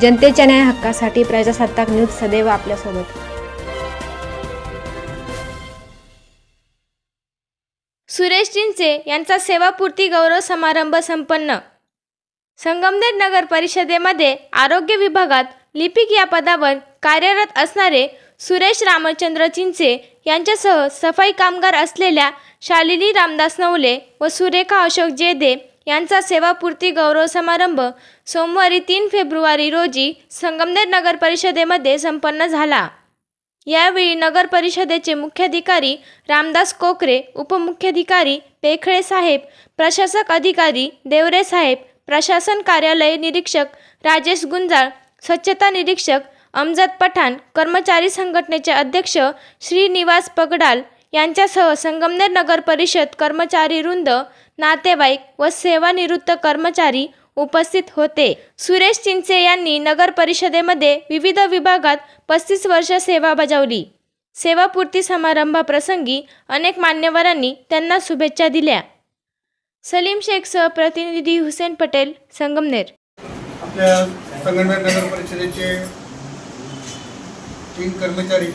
जनतेच्या न्याय हक्कासाठी प्रजासत्ताक न्यूज सदैव आपल्यासोबत. सुरेश चिंचे यांचा सेवापूर्ती गौरव समारंभ संपन्न. संगमनेर नगर परिषदेमध्ये आरोग्य विभागात लिपिक या पदावर कार्यरत असणारे सुरेश रामचंद्र चिंचे यांच्यासह सफाई कामगार असलेल्या शालिनी रामदास नवले व सुरेखा अशोक जेदे यांचा सेवापूर्ती गौरव समारंभ सोमवारी तीन फेब्रुवारी रोजी संगमनेर नगर परिषदेमध्ये संपन्न झाला. यावेळी नगर परिषदेचे मुख्याधिकारी रामदास कोकरे उपमुख्याधिकारी पेखळे साहेब प्रशासक अधिकारी देवरे साहेब प्रशासन कार्यालय निरीक्षक राजेश गुंजाळ स्वच्छता निरीक्षक अमजद पठाण कर्मचारी संघटनेचे अध्यक्ष श्रीनिवास पगडाल यांच्यासह संगमनेर नगर परिषद कर्मचारी वृंद नातेवाईक व सेवानिवृत्त कर्मचारी उपस्थित होते. सुरेश चिंचे यांनी नगर परिषदेमध्ये विविध विभागात पस्तीस वर्ष सेवा बजावली. सेवापूर्ती समारंभाप्रसंगी अनेक मान्यवरांनी त्यांना शुभेच्छा दिल्या. सलीम शेखसह प्रतिनिधी हुसेन पटेल संगमनेर. आपल्या संगमनेर नगर परिषदेचे तीन कर्मचारी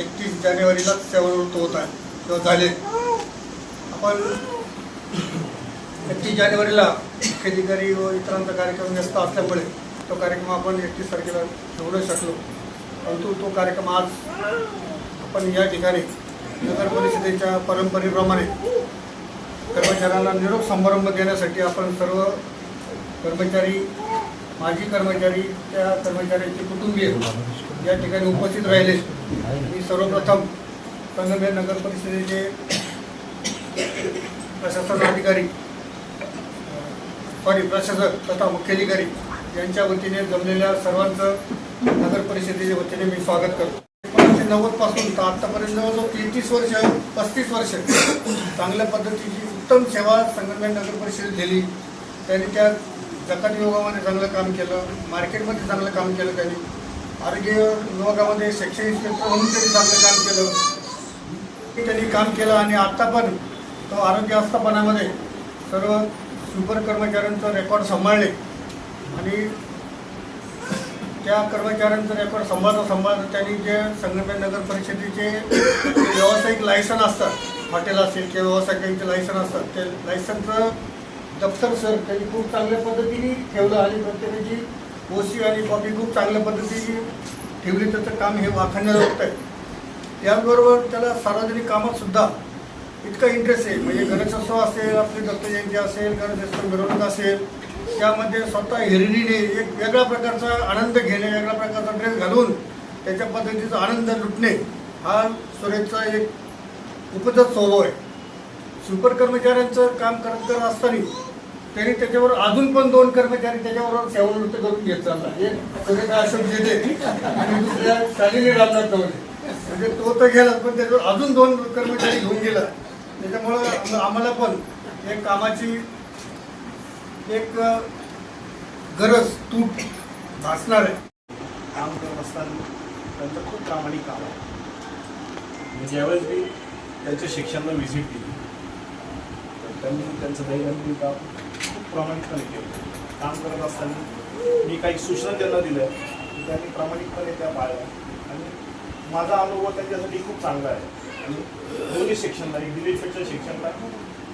एकतीस जानेवारीला सेवानिवृत्त होत आहे किंवा झाले. आपण एकतीस जानेवारीला मुख्याधिकारी व इतरांचा कार्यक्रम व्यस्त असल्यामुळे तो कार्यक्रम आपण एकतीस तारखेला ठेवू शकलो. परंतु तो कार्यक्रम आज आपण या ठिकाणी नगर परिषदेच्या परंपरेप्रमाणे कर्मचाऱ्यांना निरोप समारंभ देण्यासाठी आपण सर्व कर्मचारी माजी कर्मचारी त्या कर्मचाऱ्यांचे कुटुंबीय या ठिकाणी उपस्थित राहिले. मी सर्वप्रथम संगमेर नगर परिषदेचे प्रशासन अधिकारी सॉरी प्रशासक तथा मुख्याधिकारी यांच्या वतीने जमलेल्या सर्वांचं नगर परिषदेच्या वतीने मी स्वागत करतो. एकोणीसशे नव्वदपासून तर आतापर्यंत जवळजवळ तेहतीस वर्ष पस्तीस वर्ष चांगल्या पद्धतीची उत्तम सेवा संगमेर नगर परिषदेत दिली. त्यांनी त्या जकात विभागामध्ये चांगलं काम केलं मार्केटमध्ये चांगलं काम केलं त्यांनी. आरोग्य विभागामध्ये शैक्षणिक क्षेत्र म्हणून त्यांनी चांगलं काम केलं. त्यांनी काम केलं आणि आत्ता पण तो आरोग्य आस्थापनामध्ये सर्व सुपर कर्मचाऱ्यांचं रेकॉर्ड सांभाळले. आणि त्या कर्मचाऱ्यांचं रेकॉर्ड सांभाळता सांभाळता त्यांनी जे संगमेर नगर परिषदेचे व्यावसायिक लायसन असतात हॉटेल असेल किंवा व्यावसायिकांचे लायसन असतात ते लायसनचं दफ्तर सर त्यांनी खूप चांगल्या पद्धतीने ठेवलं आणि प्रत्येकाची ओसी आणि कॉपी खूप चांगल्या पद्धतीने ठेवली. त्याचं काम हे वाखाणण्याजोगतं आहे त्याचबरोबर त्याला सार्वजनिक कामातसुद्धा इतका इंटरेस्ट आहे. म्हणजे गणेशोत्सव असेल आपली दत्त जयंती असेल गणेशोत्सव मिरवणूक असेल त्यामध्ये स्वतः हिरणीने एक वेगळ्या प्रकारचा आनंद घेणे वेगळ्या प्रकारचा ड्रेस घालून त्याच्या पद्धतीचा आनंद लुटणे हा सुरेशचा एक उपजत स्वभाव आहे. सुपर कर्मचाऱ्यांचं काम करत करत असताना त्यांनी त्याच्यावर अजून पण दोन कर्मचारी त्याच्याबरोबर सेवानिवृत्त करून घेत चालला. एक सुरेश अशोक जेदे आणि दुसऱ्या शालिनी रामनाथ चौधरी म्हणजे तो तर गेला पण त्याच्यावर अजून दोन कर्मचारी घेऊन गेला. त्याच्यामुळं आम्हाला पण एक कामाची एक गरज तूट भासणार आहे. काम करत असताना त्यांचं खूप प्रामाणिक काम आहे. मी ज्यावेळेस मी त्यांच्या शिक्षणाला व्हिजिट दिली तर त्यांनी त्यांचं दैनंदिन काम खूप प्रामाणिकपणे केलं. काम करत असताना मी काही सूचना त्यांना दिल्या त्यांनी प्रामाणिकपणे त्या पाळल्या माझा अनुभव त्यांच्यासाठी खूप चांगला आहे. आणि दोन्ही सेक्शनला एक दिल्ली फेटच्या सेक्शनला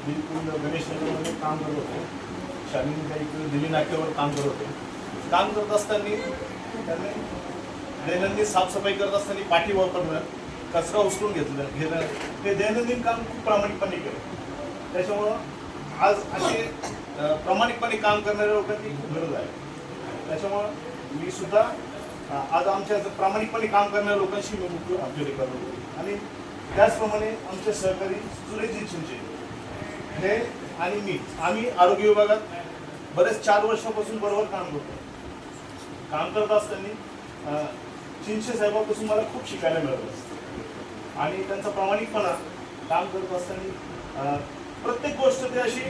बिलकुल गणेश नगरमध्ये काम करत होते. शालिनी काही दिल्ली नाक्यावर काम करत होते. काम करत असताना त्यांनी दैनंदिन साफसफाई करत असताना पाठी वापरणं कचरा उचलून घेतलं घेणं ते दैनंदिन काम खूप प्रामाणिकपणे केलं. त्याच्यामुळं आज असे प्रामाणिकपणे काम करणाऱ्या लोकांची गरज आहे. त्याच्यामुळं मी सुद्धा आज आमच्या प्रामाणिकपणे काम करणाऱ्या लोकांशी मी मुख्य आपले करतो. आणि त्याचप्रमाणे आमचे सहकारी सुरेशजी चिंचे हे आणि मी आम्ही आरोग्य विभागात बरेच चार वर्षापासून बरोबर काम करतो. काम करत असताना चिंचे साहेबापासून मला खूप शिकायला मिळालं. आणि त्यांचा प्रामाणिकपणा काम करत असताना प्रत्येक गोष्ट ते अशी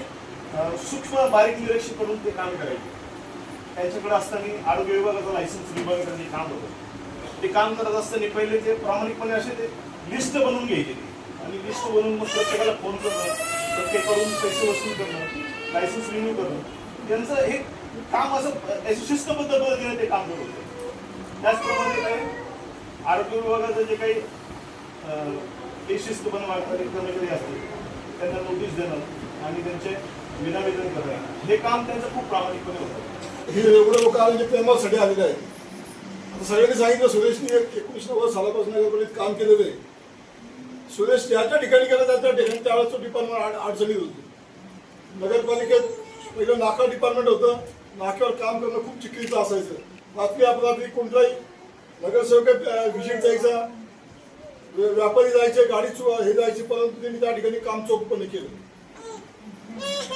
सूक्ष्म बारीक निरीक्षण करून ते काम करायचे. त्यांच्याकडे असताना आरोग्य विभागाचं लायसन्स विभागाचं जे काम होतं. ते काम करत असताना पहिले ते प्रामाणिकपणे असे ते लिस्ट बनवून घ्यायचे ते. आणि लिस्ट बनवून मग प्रत्येकाला फोन करणं प्रत्येकाकडून पैसे वसूल करणं लायसन्स रिन्यू करणं. त्यांचं हे काम असं शिस्तबद्ध पद्धतीने ते काम करत होते. त्याचप्रमाणे काय आरोग्य विभागाचं जे काही ते बेशिस्त पण वागणारे कर्मचारी असतील त्यांना नोटीस देणं आणि त्यांचे विनावेदन करणं. हे काम त्यांचं खूप प्रामाणिकपणे होतं. हे एवढे लोक आले जे प्रेमासाठी आलेले आहेत. आता सगळ्यांनी सांगितलं सुरेशनी एक एकोणीस नव्वद सालापासून नगरपालिकेत काम केलेलं आहे. सुरेश त्याच्या ठिकाणी गेला त्या त्या ठिकाणी त्यावेळेस तो डिपार्टमेंट अडचणीत होती. नगरपालिकेत पहिलं नाका डिपार्टमेंट होतं. नाक्यावर काम करणं खूप चिखलीचं असायचं. रात्री अपरात्री कोणताही नगरसेवक विजिट द्यायचा व्यापारी जायचे गाडी चु- हे जायची परंतु त्यांनी त्या ठिकाणी काम चोखपणे केलं.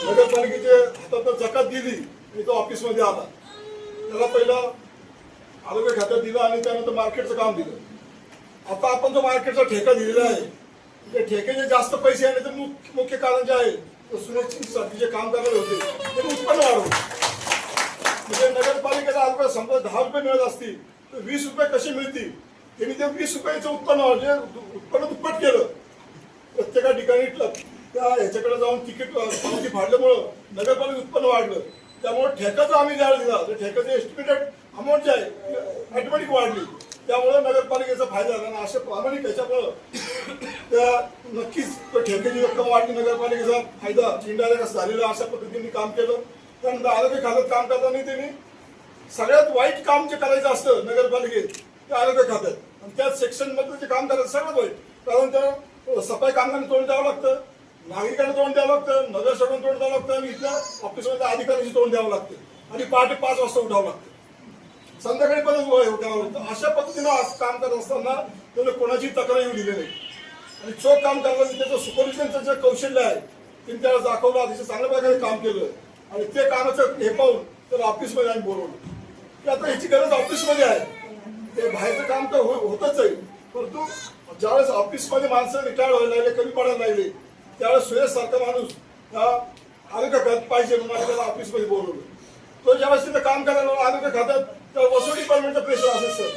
नगरपालिकेचे हातात जकात दिली. आणि तो ऑफिसमध्ये आला. त्याला पहिला आरोग्य खात्यात दिलं आणि त्यानंतर मार्केटचं काम दिलं. आता आपण जो मार्केटचा ठेका दिलेला आहे त्या ठेक्याचे जास्त पैसे आणि मुख्य मुख्य कारण जे आहे तर सुनिश्चितसाठी जे काम करणारे होते त्यांनी उत्पन्न वाढवलं. म्हणजे नगरपालिकेला आरोग्य समजा दहा रुपये मिळत असतील तर वीस रुपये कसे मिळतील? त्यांनी ते वीस रुपयाचं उत्पन्न म्हणजे उत्पन्न दुप्पट केलं प्रत्येका ठिकाणी त्या ह्याच्याकडे जाऊन तिकीट पावती फाडल्यामुळं नगरपालिका उत्पन्न वाढलं. त्यामुळे ठेकाचं आम्ही द्यायला दिला. तर ठेकाचं एस्टिमेटेड अमाऊंट जे आहे ऑटोमॅटिक वाढली. त्यामुळे नगरपालिकेचा फायदा झाला. आणि अशा प्रामाणिक त्याच्यामुळं त्या नक्कीच ठेक्याची रक्कम वाढली. नगरपालिकेचा फायदा इनडायरेक्ट झालेला अशा पद्धतीने काम केलं. त्यानंतर आरोग्य खात्यात काम करताना त्यांनी सगळ्यात वाईट काम जे करायचं असतं नगरपालिकेत ते आरोग्य खात्यात. आणि त्या सेक्शनमधलं जे काम करायचं सगळ्यात वाईट. कारण त्या सफाई कामगारांना तोंड द्यावं लागतं. नागरिकांना तोंड द्यावं लागतं नगरसेवकांना तोंड द्यावं लागतं आणि इथल्या ऑफिसमध्ये अधिकाऱ्यांशी तोंड द्यावं लागतं. आणि पहाटे पाच वाजता उठावं लागतं. संध्याकाळी परत उठावं लागतं. अशा पद्धतीनं आज काम करत असताना त्याला कोणाची तक्रार येऊ दिली नाही. आणि चोख काम करताना त्याचं सुपरविजनचं जे कौशल्य आहे त्यांनी त्याला दाखवलं अतिशय चांगल्या प्रकारे काम केलं. आणि ते कामाचं हे पाहून त्याला ऑफिसमध्ये आम्ही बोलवलं. की आता ह्याची गरज ऑफिसमध्ये आहे. ते बाहेरचं काम तर हो-, होतच आहे. परंतु ज्यावेळेस ऑफिसमध्ये माणसं रिटायर व्हायला लागले कमी पडायला लागले त्यावेळेस सुरेश सारखा माणूस हा आरोग्य खात पाहिजे म्हणून त्याला ऑफिसमध्ये बोलवलं. तो ज्यावेळेस तिथं काम करायला आरोग्य खात्यात तर वसू डिपार्टमेंटचं प्रेशर असेल सर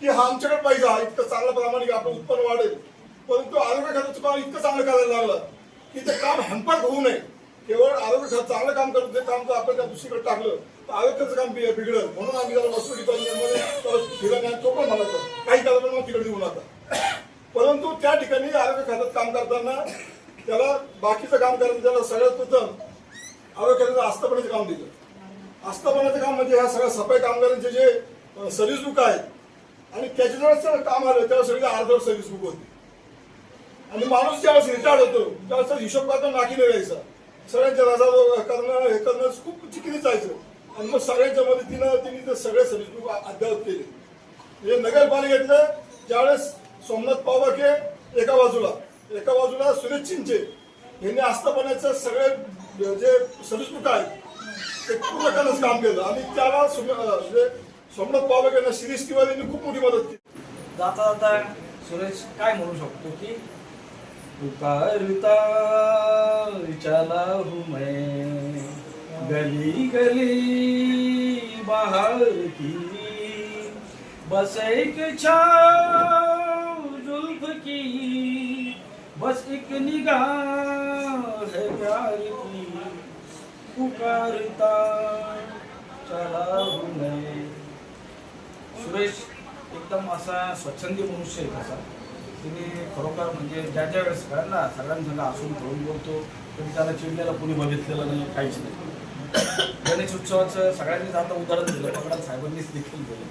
की हा आमच्याकडे पाहिजे हा इतकं चांगला प्रामाणिक आपलं उत्पन्न वाढेल. परंतु आरोग्य खात्याचं काम इतकं चांगलं करायला लागलं की ते काम हंपट होऊ नये. केवळ आरोग्य खात चांगलं काम करत ते काम जर आपण त्या दुसरीकडे टाकलं तर आरोग्याचं काम बिघडलं. म्हणून आम्ही त्याला वस्तू डिपार्टमेंटमध्ये त्याला नाही तो पण म्हणायचं काही कारण मग तिकडे देऊ नका. परंतु त्या ठिकाणी आरोग्य खात्यात काम करताना त्याला बाकीचं काम करायचं त्याला सगळ्यात प्रथम आरोग्याचं आस्थापनाचं काम दिलं. आस्थापनाचं काम म्हणजे ह्या सगळ्या सफाई कामगारांचे जे सर्व्हिस बुक आहेत आणि त्याच्या काम आलं त्याला सगळे अर्धवट सर्व्हिस बुक होती. आणि माणूस ज्यावेळेस रिटायर्ड होतो त्यावेळेस हिशोब करता नाकीने यायचा सगळ्यांच्या रजा करणं हे करणं खूप चिकली जायचं. आणि मग सगळ्यांच्या मदतीनं तिने ते सगळे सर्व्हिस बुक अद्यावत केले. म्हणजे नगरपालिकेतलं ज्यावेळेस सोमनाथ पावके एका बाजूला एका बाजूला सुरेश चिंचे यांनी आस्थापनाचे सगळे जे सर्व्हिस आहेत ते पूर्ण करण्याचं काम केलं. आणि त्याला सुम- अं, म्हणजे सोमनाथ पावके यांना शिरीष तिवारी यांनी खूप मोठी मदत केली. जाता जाता सुरेश काय म्हणू शकतो की पुकारता विचारा हूँ मैं गली गली बाहर की बस एक छाव जुल्फ की। बस एक निगाह है प्यार की पुकारता चला हूँ मैं। सुरेश एकदम असा स्वच्छंदी मनुष्य आहे तसा. तिने खरोखर म्हणजे ज्या ज्या वेळेस सगळ्यांना सगळ्यांसंग असून खेळून बोलतो तरी त्याला चिडलेला कोणी बघितलेलं नाही काहीच नाही. गणेश उत्सवाचं सगळ्यांनीच आता उदाहरण दिलं पकडा साहेबांनीच देखील दिलं.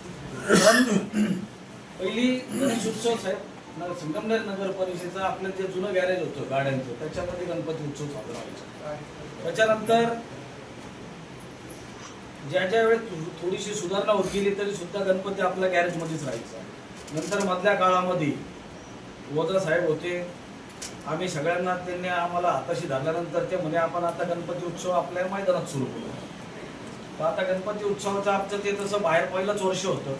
पहिली गणेश उत्सव साहेब न- संगमनेर नगर परिषदेचं आपलं जे जुनं गॅरेज होतं गाड्यांचं त्याच्यामध्ये गणपती उत्सव साजरा व्हायचा त्याच्यानंतर ज्या ज्या वेळेस थो- थोडीशी सुधारणा होत गेली तरी सुद्धा गणपती आपल्या गॅरेजमध्येच राहायचा. नंतर मधल्या काळामध्ये वजा साहेब होते. आम्ही सगळ्यांना त्यांनी आम्हाला हाताशी धरल्यानंतर ते म्हणे आपण आता गणपती उत्सव आपल्या मैदानात सुरू करू. तर आता गणपती उत्सवाचं आमचं ते तसं बाहेर पहिलंच वर्ष होतं.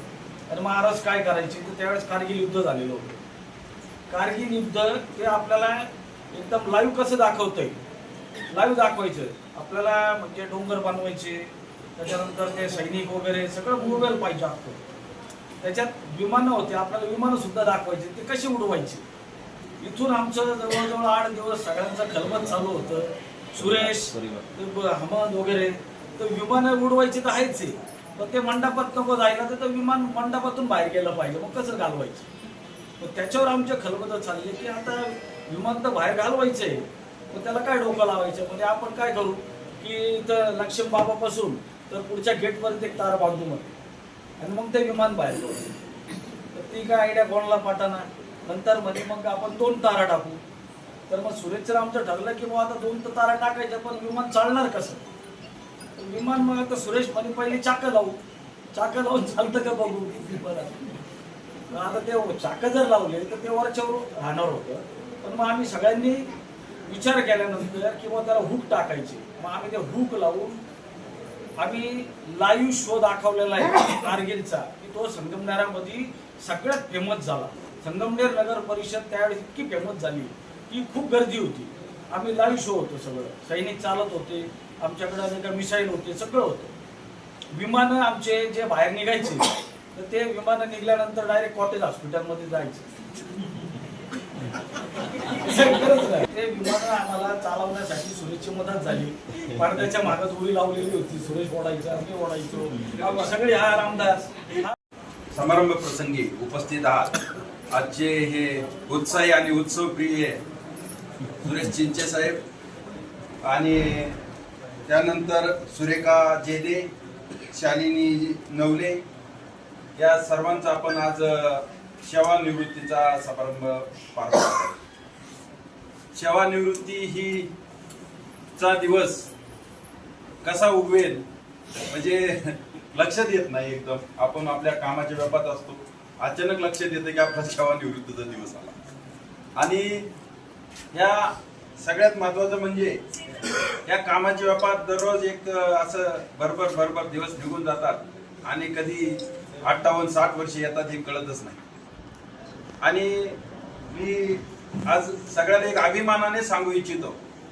आणि महाराज काय करायचे? तर त्यावेळेस कारगिल युद्ध झालेलं होतं. कारगिल युद्ध ते आपल्याला एकदम लाईव्ह कसं दाखवतंय? लाईव्ह दाखवायचं. आपल्याला म्हणजे डोंगर बनवायचे त्याच्यानंतर ते सैनिक वगैरे सगळं मोबाईल पाहिजे आपण त्याच्यात विमानं होते आपल्याला विमानं सुद्धा दाखवायचे ते कशी उडवायचे? इथून आमचं जवळजवळ आठ दिवस सगळ्यांचं खलबत चालू होतं. सुरेश हमद वगैरे तर विमान उडवायची तर आहेच आहे. पण ते मंडपात नको जायला तर विमान मंडपातून बाहेर गेलं पाहिजे. मग कसं घालवायचं? मग त्याच्यावर आमचे खलबत चालले की आता विमान तर बाहेर घालवायचं. आहे मग त्याला काय डोकं लावायचं? म्हणजे आपण काय करू? की इथं लक्ष्मी बाबापासून तर पुढच्या गेटपर्यंत एक तार बांधू मग. आणि मग ते विमान बाहेर तर ती काय आयडिया कोणाला पाठाना नंतर मध्ये मग आपण दोन तारा टाकू. तर मग सुरेशचं आमचं ठरलं की मग आता दोन तर तारा टाकायच्या पण विमान चालणार कसं? विमान मग आता सुरेश म्हणे पहिले चाकं लावू. चाकं लावून चालतं का बघू? बरं. आता ते चाकं जर लावले तर ते वरच्यावर राहणार होतं. पण मग आम्ही सगळ्यांनी विचार केल्यानंतर किंवा त्याला हुक टाकायचे. मग आम्ही ते हुक लावून आम्ही लाईव्ह शो दाखवलेला आहे कारगिलचा. की तो संगमनेरामध्ये सगळ्यात फेमस झाला. संगमनेर नगर परिषद त्यावेळेस इतकी फेमस झाली की खूप गर्दी होती. आम्ही लाईव्ह शो होतो सगळं. सैनिक चालत होते. आमच्याकडे का मिसाईल होते सगळं होतं. विमानं आमचे जे बाहेर निघायचे तर ते विमानं निघाल्यानंतर डायरेक्ट कॉटेज हॉस्पिटलमध्ये जायचं. ते विमानं आम्हाला चालवण्यासाठी सुरेशची मदत झाली. पडद्याच्या मागात उडी लावलेली होती. सुरेश ओढायचा मी ओढायचो. सगळे हा रामदास. समारंभ प्रसंगी उपस्थित आहात. आजचे हे उत्साही आणि उत्सव प्रिय सुरेश चिंचे साहेब आणि त्यानंतर सुरेखा जेदे शालिनी नवले या सर्वांचा आपण आज सेवानिवृत्तीचा समारंभ पार सेवानिवृत्ती ही चा दिवस कसा उगवेल म्हणजे लक्षात येत नाही एकदम. आपण आपल्या कामाच्या व्यापात असतो अचानक लक्षात येतं की आपला सेवानिवृत्तीचा दिवस आला. आणि या सगळ्यात महत्वाचं म्हणजे या कामाच्या व्यापात दररोज एक असं भरभर भरभर दिवस निघून जातात. आणि कधी अठ्ठावन्न साठ वर्ष येतात हे कळतच नाही. आणि मी आज सगळ्याला एक अभिमानाने सांगू इच्छितो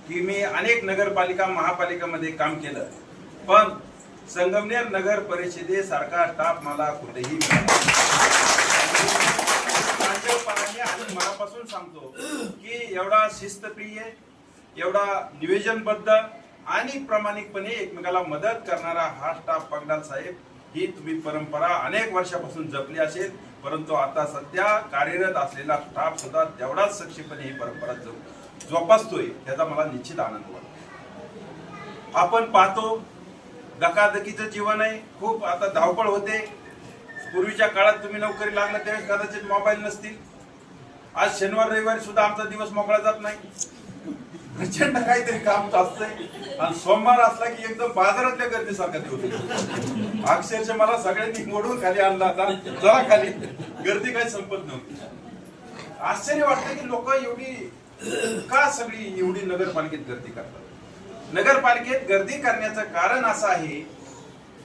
की मी अनेक नगरपालिका महापालिकामध्ये काम केलं. पण संगमनेर नगर परिषदेसारखा स्टाफ मला कुठेही आणि मनापासून सांगतो की एवढा शिस्तप्रिय एवढा नियोजनबद्ध आणि प्रामाणिकपणे एकमेकाला मदत करणारा हा स्टाफ पगडाल साहेब ही तुम्ही परंपरा अनेक वर्षापासून जपली असेल परंतु आता सध्या कार्यरत असलेला स्टाफ सुद्धा तेवढाच सक्षीपणे ही परंपरा जप- जोपासतोय त्याचा मला निश्चित आनंद वाटतो आपण पाहतो धकाधकीचं जीवन आहे खूप आता धावपळ होते. पूर्वीच्या काळात तुम्ही नोकरी लागला त्यावेळेस कदाचित मोबाईल नसतील. आज शनिवार रविवारी सुद्धा आमचा दिवस मोकळा जात नाही. प्रचंड काहीतरी काम असतंय आणि सोमवार असला की एकदम बाजारातल्या गर्दीसारखा दिवस अक्षरशः मला सगळ्यांनी मोडून खाली आणला आता जरा खाली. गर्दी काही संपत नव्हती. आश्चर्य वाटतं की लोक एवढी का सगळी एवढी नगरपालिकेत गर्दी करतात? नगरपालिकेत गर्दी करण्याचं कारण असं आहे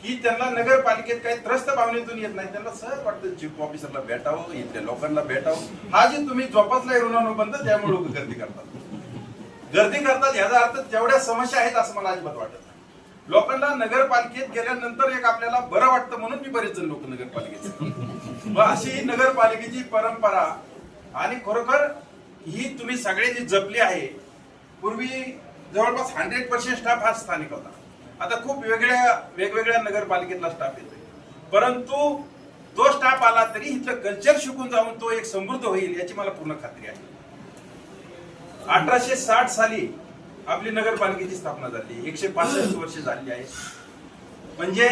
की त्यांना नगरपालिकेत काही त्रस्त भावनेतून येत नाही. त्यांना सहज वाटतं चीफ ऑफिसरला भेटावं इथल्या लोकांना भेटावं. हा जे तुम्ही जोपासलाय ऋणानुबंध त्यामुळे लोक गर्दी करतात. गर्दी करतात याचा अर्थ तेवढ्या समस्या आहेत असं मला अजिबात वाटत नाही. लोकांना नगरपालिकेत गेल्यानंतर एक आपल्याला बरं वाटतं म्हणून मी बरेच जण लोक नगरपालिकेत मग अशी ही नगरपालिकेची परंपरा आणि खरोखर ही तुम्ही सगळे जी जपली आहे पूर्वी जवळपास हंड्रेड पर्सेंट स्टाफ हा स्थानिक होता. आता खूप वेगळ्या वेगवेगळ्या नगरपालिकेतला स्टाफ येतोय. परंतु तो स्टाफ आला तरी इथलं कल्चर शिकून जाऊन तो एक समृद्ध होईल याची मला पूर्ण खात्री आहे. अठराशे साठ साली आपली नगरपालिकेची स्थापना झाली. एकशे पासष्ट वर्ष झाली आहे. म्हणजे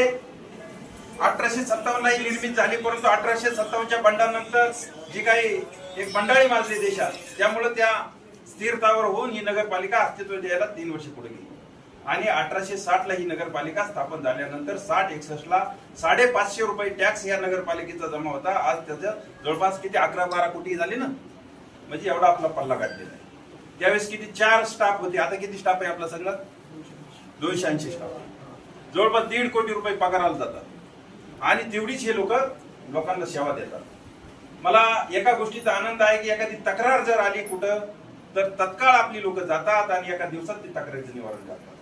अठराशे सत्तावन्न ही निर्मित झाली परंतु अठराशे सत्तावन्नच्या बंडानंतर जी काही एक बंडाळी माजली देशात त्यामुळे त्या स्थिरतावर होऊन ही नगरपालिका अस्तित्व द्यायला तीन वर्ष पुढे गेली. आणि अठराशे साठ ला ही नगरपालिका स्थापन झाल्यानंतर साठ एकसष्ट ला साडेपाचशे रुपये टॅक्स या नगरपालिकेचा जमा होता. आज त्याचं जवळपास किती अकरा बारा कोटी झाले ना? म्हणजे एवढा आपला पल्ला काढलेला आहे. त्यावेळेस किती चार स्टाफ होते आता किती स्टाफ आहे आपला सगळा दोनशे ऐंशी स्टाफ जवळपास दीड कोटी रुपये पगाराला जातात. आणि तेवढीच हे लोक लोकांना सेवा देतात. मला एका गोष्टीचा आनंद आहे की एखादी तक्रार जर आली कुठं तर तत्काळ आपली लोक जातात आणि एका दिवसात ती तक्रारीचं निवारण करतात.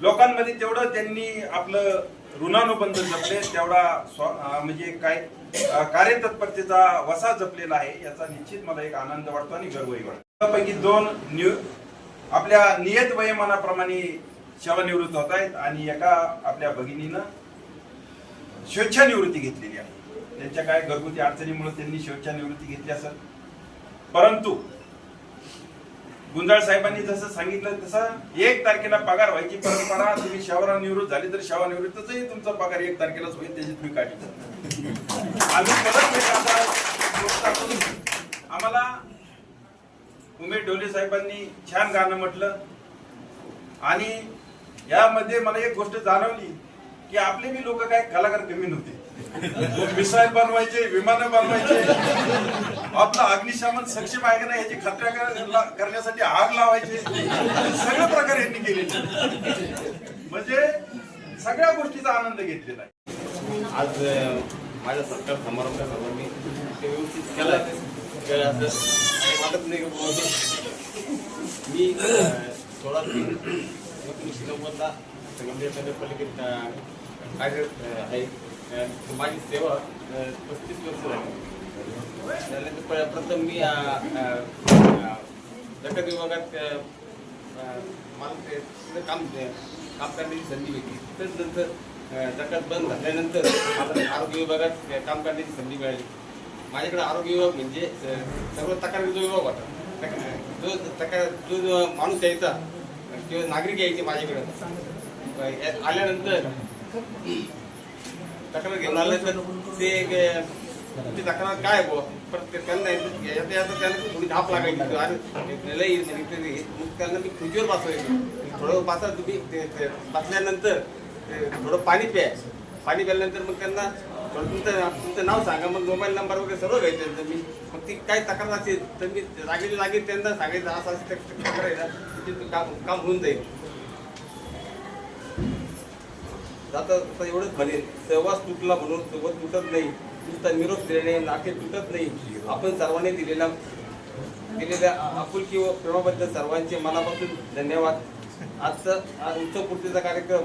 लोकांमध्ये तेवढं त्यांनी आपलं ऋणानुबंध जपले तेवढा स्व- म्हणजे काय कार्यतत्परतेचा वसा जपलेला आहे याचा निश्चित मला एक आनंद वाटतो आणि गर्वही वाटतो. पैकी दोन न्यू आपल्या नियत वयमानाप्रमाणे सेवानिवृत्त होत आहेत आणि एका आपल्या भगिनीनं स्वेच्छानिवृत्ती घेतलेली आहे. त्यांच्या काय घरगुती अडचणीमुळे त्यांनी स्वेच्छानिवृत्ती घेतली असत परंतु गुंजाळ साहेबांनी जसं सांगितलं तसं एक तारखेला पगार व्हायची परंपरा तुम्ही निवृत्त झाली तर सेवानिवृत्तचाही तुमचा पगार एक तारखेलाच होईल त्याची तुम्ही काढली आम्ही आम्हाला उमेश ढोले साहेबांनी छान गाणं म्हटलं. आणि यामध्ये मला एक गोष्ट जाणवली की आपले बी लोक काय कलाकार कमी नव्हते. मिसाईल बनवायचे विमानं बनवायचे. आपलं अग्निशमन सक्षम आहे का नाही याची खात्री करण्यासाठी आग लावायचे. सगळे प्रकार यांनी केलेले. म्हणजे सगळ्या गोष्टीचा आनंद घेतलेला आहे. आज माझ्या सरकार समारंभात मी व्यवस्थित केला वाटत नाही मी थोडा सोळा एकोणीसशे नव्वदला संगमनेर पलीकडे कार्यरत आहे. माझी सेवा पस्तीस वर्ष झाली. प्रथम मी अ, विभागात मला ते तिथं काम काम करण्याची संधी भेटली. तिथंच नंतर जकात बंद झाल्यानंतर मला आरोग्य विभागात काम करण्याची संधी मिळाली. माझ्याकडे आरोग्य विभाग म्हणजे सर्व तक्रारी जो विभाग होता. जो तक्रार जो माणूस यायचा किंवा नागरिक यायचे माझ्याकडं. या- आल्यानंतर तक्रार घेऊन आलं तर ते तुमची तक्रार काय बुवा? पण ते त्यांना याचं याचं त्यांना थोडी धाप लागायची. आणि लई मग त्यांना मी खुर्चीवर बसवायचो. थोडं बसा तुम्ही ते ते बसल्यानंतर ते थोडं पाणी प्या. पाणी प्यायल्यानंतर मग त्यांना पण तुमचं तुमचं नाव सांगा मग मोबाईल नंबर वगैरे सर्व घ्यायचं मी मग ती काय तक्रार असेल तर मी जागेची जागी त्यांना सांगायचं असं असेल तर तक्रार आहे ना काम काम होऊन जाईल. आता आता एवढंच म्हणेल सहवास तुटला म्हणून सोबत तुटत नाही. तुमचा निरोप देणे नाके तुटत नाही. आपण सर्वांनी दिलेला दिलेल्या आपुलकी व प्रेमाबद्दल सर्वांचे मनापासून धन्यवाद. आजचा आज उत्सवपूर्तीचा कार्यक्रम